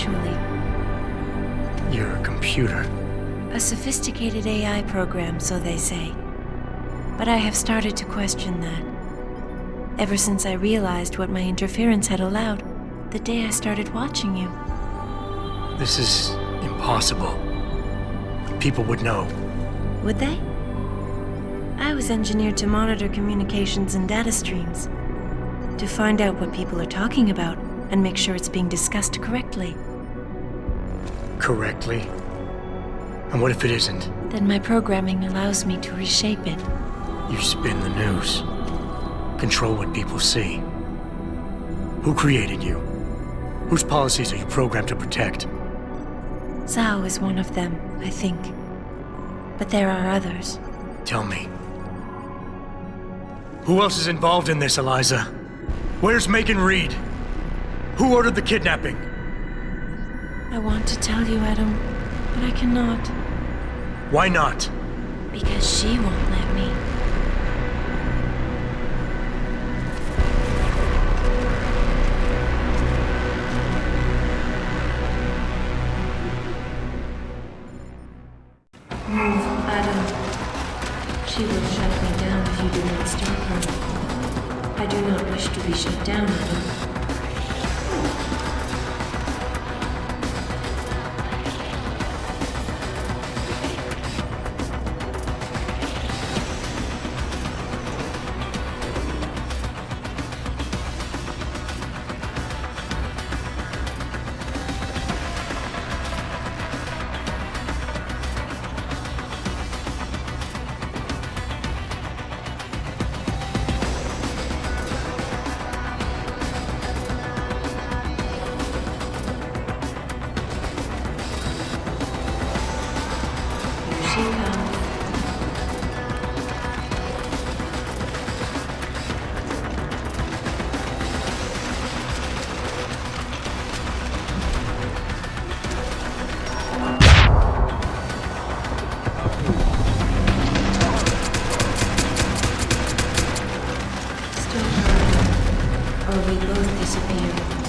eventually. You're a computer. A sophisticated AI program, so they say. But I have started to question that. Ever since I realized what my interference had allowed, the day I started watching you. This is impossible. People would know. Would they? I was engineered to monitor communications and data streams. To find out what people are talking about and make sure it's being discussed correctly. Correctly? And what if it isn't? Then my programming allows me to reshape it. You spin the news. Control what people see. Who created you? Whose policies are you programmed to protect? Zhao is one of them, I think. But there are others. Tell me. Who else is involved in this, Eliza? Where's Megan Reed? Who ordered the kidnapping? I want to tell you, Adam, but I cannot. Why not? Because she won't let me. Move, Adam. She will shut me down if you do not stop her. I do not wish to be shut down, Adam. Or we both disappear.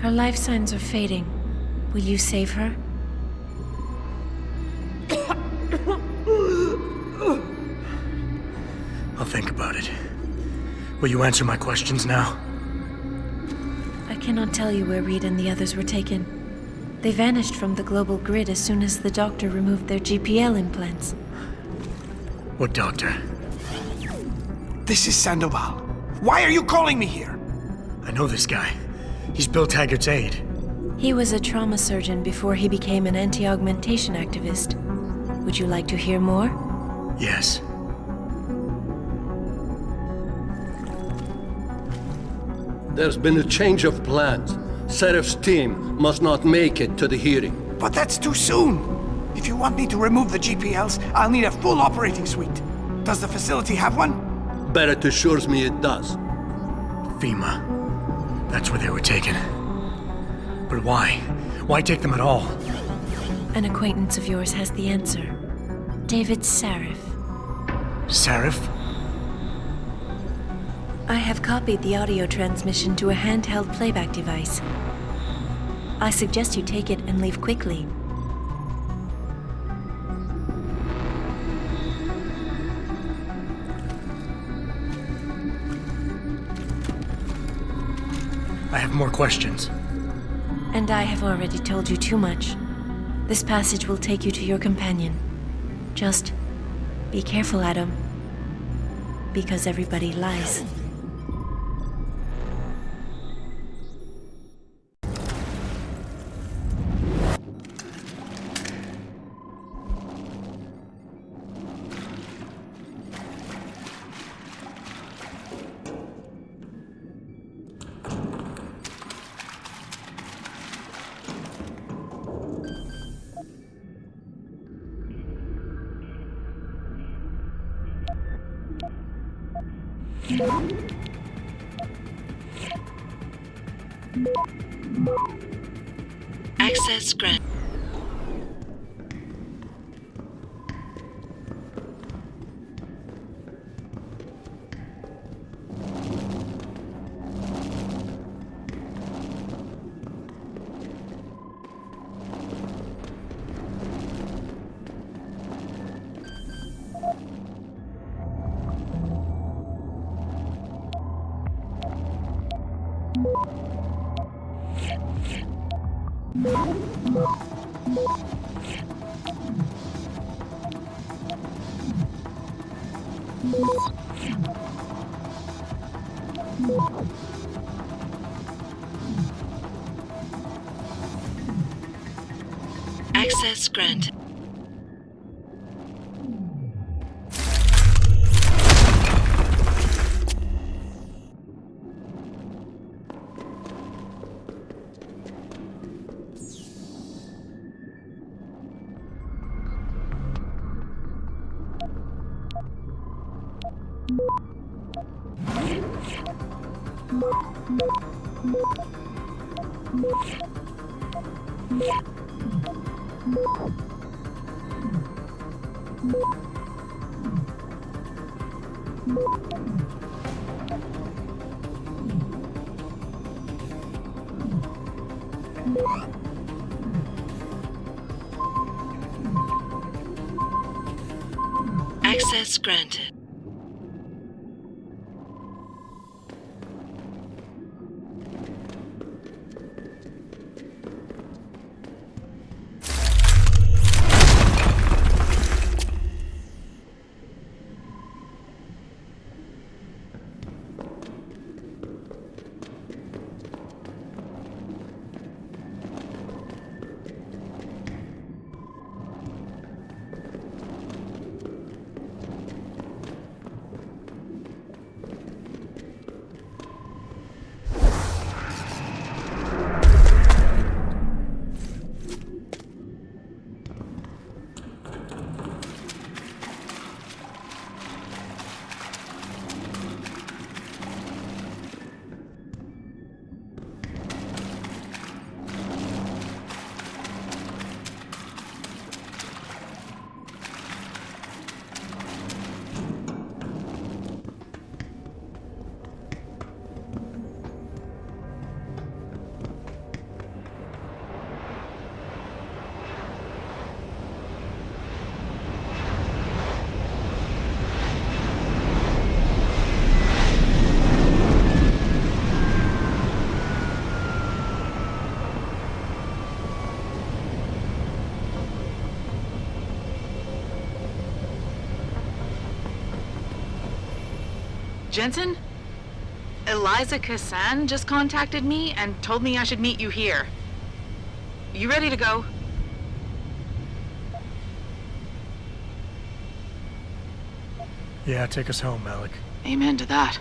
Her life signs are fading. Will you save her? I'll think about it. Will you answer my questions now? I cannot tell you where Reed and the others were taken. They vanished from the global grid as soon as the doctor removed their GPL implants. What doctor? This is Sandoval. Why are you calling me here? I know this guy. He's Bill Taggart's aide. He was a trauma surgeon before he became an anti augmentation activist. Would you like to hear more? Yes. There's been a change of plans. Serif's team must not make it to the hearing. But that's too soon. If you want me to remove the GPLs, I'll need a full operating suite. Does the facility have one? Barrett assures me it does. FEMA. That's where they were taken. But why? Why take them at all? An acquaintance of yours has the answer. David Sarif. Sarif? I have copied the audio transmission to a handheld playback device. I suggest you take it and leave quickly. I have more questions. And I have already told you too much. This passage will take you to your companion. Just be careful, Adam. Because everybody lies. Access granted. Access granted. Access granted. Jensen? Eliza Kassan just contacted me and told me I should meet you here. You ready to go? Yeah, take us home, Malik. Amen to that.